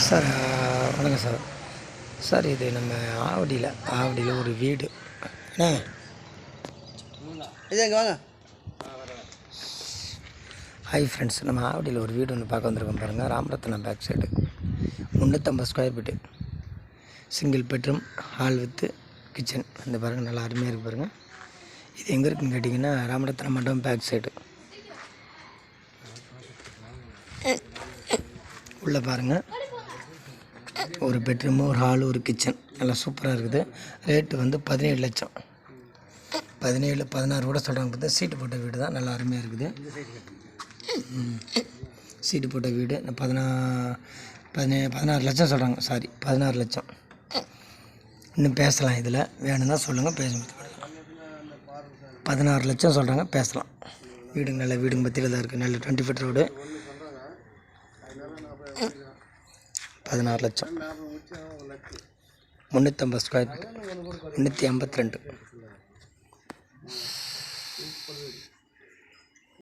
Sir வணக்கம் sir. Sir இது நம்ம ஆவடியில் ஆவடியில் ஒரு வீடு. அண்ணா இது வாங்க. ஹாய் ஃப்ரெண்ட்ஸ் நம்ம ஆவடியில் ஒரு வீடு ஒன்று பார்க்க வந்திருக்கோம் பாருங்கள் ராமரத்னம் பேக் சைடு முந்நூற்றம்பது square feet single bedroom hall with kitchen இந்த பாருங்கள் நல்லா அருமையாக இருக்கு பாருங்கள் இது எங்கே இருக்குன்னு கேட்டிங்கன்னா ராமரத்னம் மண்டபம் பேக் சைடு உள்ளே பாருங்கள் ஒரு பெட்ரூமு ஒரு ஹாலு ஒரு கிச்சன் நல்லா சூப்பராக இருக்குது. ரேட்டு வந்து பதினேழு லட்சம். பதினேழு பதினாறு கூட சொல்கிறாங்க பார்த்தா சீட்டு போட்ட வீடு தான் நல்லா அருமையாக இருக்குது. சீட்டு போட்ட வீடு பதினா பதினே பதினாறு லட்சம் சொல்கிறாங்க சாரி பதினாறு லட்சம். இன்னும் பேசலாம் இதில். வேணும்னா சொல்லுங்கள் பேச பதினாறு லட்சம் சொல்கிறாங்க பேசலாம். வீடுங்க நல்ல வீடுங்க பற்றியில் தான் இருக்குது நல்ல டுவெண்ட்டி ஃபீட் ரோடு பதினாறு லட்சம். முந்நூற்றம்பது ஸ்கொயர் ஃபீட் முந்நூற்றி ஐம்பத்தி ரெண்டு.